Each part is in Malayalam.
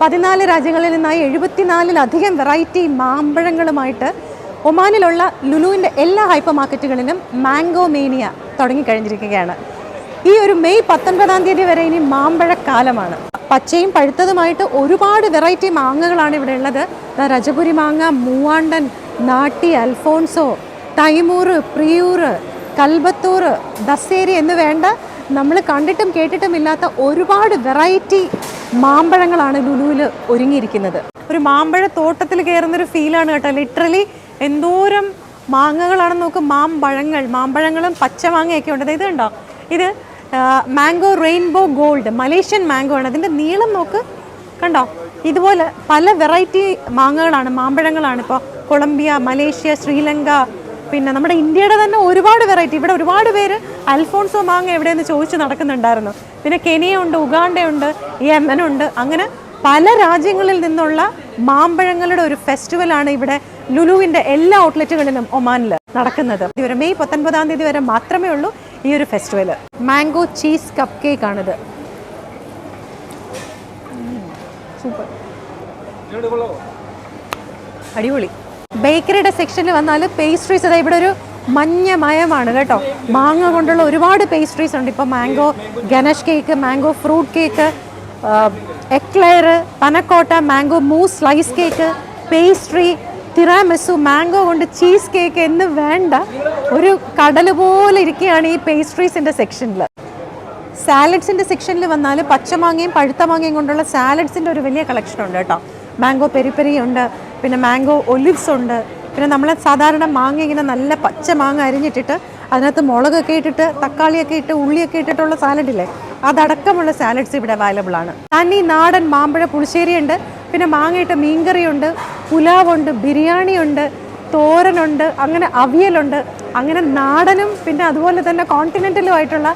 പതിനാല് രാജ്യങ്ങളിൽ നിന്നായി എഴുപത്തിനാലിലധികം വെറൈറ്റി മാമ്പഴങ്ങളുമായിട്ട് ഒമാനിലുള്ള ലുലുവിന്റെ എല്ലാ ഹൈപ്പർ മാർക്കറ്റുകളിലും മാംഗോ മേനിയ തുടങ്ങിക്കഴിഞ്ഞിരിക്കുകയാണ്. ഈ ഒരു മെയ് പത്തൊൻപതാം തീയതി വരെ ഇനി മാമ്പഴക്കാലമാണ്. പച്ചയും പഴുത്തതുമായിട്ട് ഒരുപാട് വെറൈറ്റി മാങ്ങകളാണ് ഇവിടെ ഉള്ളത്. രജപുരി മാങ്ങ മൂവാണ്ടൻ നാട്ടി അൽഫോൺസോ തൈമൂറ് പ്രിയൂർ കൽബത്തൂർ ദസേരി എന്ന് വേണ്ട നമ്മൾ കണ്ടിട്ടും കേട്ടിട്ടും ഇല്ലാത്ത ഒരുപാട് വെറൈറ്റി മാമ്പഴങ്ങളാണ് ലുലുവിൽ ഒരുങ്ങിയിരിക്കുന്നത്. ഒരു മാമ്പഴ തോട്ടത്തിൽ കയറുന്നൊരു ഫീലാണ് കേട്ടോ. ലിറ്ററലി എന്തോരം മാങ്ങകളാണെന്ന് നോക്ക്. മാമ്പഴങ്ങൾ മാമ്പഴങ്ങളും പച്ചമാങ്ങയൊക്കെ ഉണ്ട്. ഇത് കണ്ടോ? ഇത് mango rainbow gold Malaysian mango ആണ്. അതിന്റെ നീളം നോക്ക്. കണ്ടോ? ഇതുപോലെ പല വെറൈറ്റി മാങ്ങകളാണ് മാമ്പഴങ്ങളാണ് ഇപ്പോൾ കൊളംബിയ മലേഷ്യ ശ്രീലങ്ക പിന്നെ നമ്മുടെ ഇന്ത്യയുടെ തന്നെ ഒരുപാട് വെറൈറ്റി ഇവിടെ ഒരുപാട് പേര് അൽഫോൺസോ മാങ്ങ എവിടെയെന്ന് ചോദിച്ച് നടക്കുന്നുണ്ടായിരുന്നു. പിന്നെ കെനിയുണ്ട് ഉഗാണ്ടയുണ്ട് യമനുണ്ട്. അങ്ങനെ പല രാജ്യങ്ങളിൽ നിന്നുള്ള മാമ്പഴങ്ങളുടെ ഒരു ഫെസ്റ്റിവലാണ് ഇവിടെ ലുലുവിന്റെ എല്ലാ ഔട്ട്ലെറ്റുകളിലും ഒമാനിൽ നടക്കുന്നത്. ഇതുവരെ മെയ് പത്തൊൻപതാം തീയതി വരെ മാത്രമേ ഉള്ളൂ ഈ ഒരു festival mango cheese cup cake ആണിത് സൂപ്പർ. അടിപൊളി. ബേക്കറിയുടെ സെക്ഷനിൽ വന്നാൽ പേസ്ട്രീസ് അതായത് ഇവിടെ ഒരു മഞ്ഞ മയമാണ് കേട്ടോ. മാങ്ങ കൊണ്ടുള്ള ഒരുപാട് പേസ്ട്രീസ് ഉണ്ട്. ഇപ്പോൾ mango ganache cake mango fruit cake eclair panna cotta mango mousse slice cake pastry tiramisu mango കൊണ്ട് ചീസ് കേക്ക് എന്ന് വേണ്ട. ഒരു കടൽ പോലെ ഇരിക്കുകയാണ് ഈ പേസ്ട്രീസിന്റെ സെക്ഷനിൽ സാലഡ്സിന്റെ സെക്ഷനിൽ വന്നാൽ പച്ചമാങ്ങയും പഴുത്ത മാങ്ങയും കൊണ്ടുള്ള സാലഡ്സിന്റെ ഒരു വലിയ കളക്ഷൻ ഉണ്ട് കേട്ടോ. മാംഗോ പെരിപ്പെരി ഉണ്ട്. പിന്നെ മാംഗോ ഒലിവ്സ് ഉണ്ട്. പിന്നെ നമ്മളെ സാധാരണ മാങ്ങ ഇങ്ങനെ നല്ല പച്ച മാങ്ങ അരിഞ്ഞിട്ടിട്ട് അതിനകത്ത് മുളകൊക്കെ ഇട്ടിട്ട് തക്കാളിയൊക്കെ ഇട്ട് ഉള്ളിയൊക്കെ ഇട്ടിട്ടുള്ള സാലഡില്ലേ അതടക്കമുള്ള സാലഡ്സ് ഇവിടെ അവൈലബിൾ ആണ്. തനി നാടൻ മാമ്പഴ പുളിശ്ശേരി ഉണ്ട്. പിന്നെ മാങ്ങയിട്ട മീൻകറിയുണ്ട് പുലാവുണ്ട് ബിരിയാണിയുണ്ട് തോരനുണ്ട് അങ്ങനെ അവിയലുണ്ട്. അങ്ങനെ നാടനും പിന്നെ അതുപോലെ തന്നെ കോണ്ടിനെന്റലുമായിട്ടുള്ള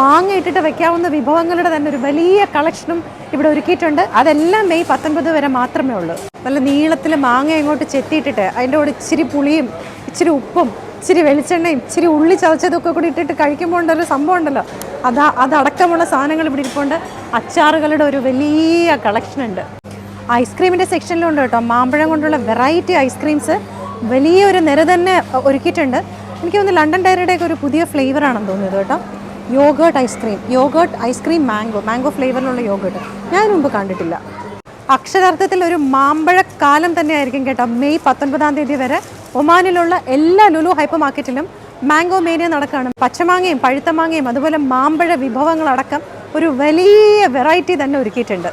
മാങ്ങ ഇട്ടിട്ട് വെക്കാവുന്ന വിഭവങ്ങളുടെ തന്നെ ഒരു വലിയ കളക്ഷനും ഇവിടെ ഒരുക്കിയിട്ടുണ്ട്. അതെല്ലാം മെയ് പത്തൊൻപത് വരെ മാത്രമേ ഉള്ളൂ. നല്ല നീളത്തിൽ മാങ്ങ ഇങ്ങോട്ട് ചെത്തിയിട്ടിട്ട് അതിന്റെ കൂടെ ഇച്ചിരി പുളിയും ഇച്ചിരി ഉപ്പും ഇച്ചിരി വെളിച്ചെണ്ണയും ഇച്ചിരി ഉള്ളി ചതച്ചതൊക്കെ കൂടി ഇട്ടിട്ട് കഴിക്കുമ്പോൾ ഉണ്ടൊരു സംഭവം ഉണ്ടല്ലോ. അതാ അതടക്കമുള്ള സാധനങ്ങൾ ഇവിടെ ഇരിപ്പുണ്ട്. അച്ചാറുകളുടെ ഒരു വലിയ കളക്ഷൻ ഉണ്ട്. ഐസ്ക്രീമിന്റെ സെക്ഷനിലുണ്ട് കേട്ടോ. മാമ്പഴം കൊണ്ടുള്ള വെറൈറ്റി ഐസ്ക്രീംസ് വലിയൊരു നിര തന്നെ ഒരുക്കിയിട്ടുണ്ട്. എനിക്ക് തോന്നുന്നു ലണ്ടൻ ഡയറിയുടെയൊക്കെ ഒരു പുതിയ ഫ്ലേവർ ആണെന്ന് തോന്നിയത് കേട്ടോ. Yoghurt ice cream yoghurt ice cream mango mango ഫ്ലേവറിലുള്ള yoghurt ഞാൻ മുമ്പ് കണ്ടിട്ടില്ല. അക്ഷരാർത്ഥത്തിൽ ഒരു മാമ്പഴക്കാലം തന്നെയായിരിക്കും കേട്ടോ. മെയ് പത്തൊൻപതാം തീയതി വരെ ഒമാനിലുള്ള എല്ലാ ലുലു ഹൈപ്പർ മാർക്കറ്റിലും മാംഗോ മേനിയ നടക്കുകയാണ് പച്ചമാങ്ങയും പഴുത്തമാങ്ങയും അതുപോലെ മാമ്പഴ വിഭവങ്ങളടക്കം ഒരു വലിയ വെറൈറ്റി തന്നെ ഒരുക്കിയിട്ടുണ്ട്.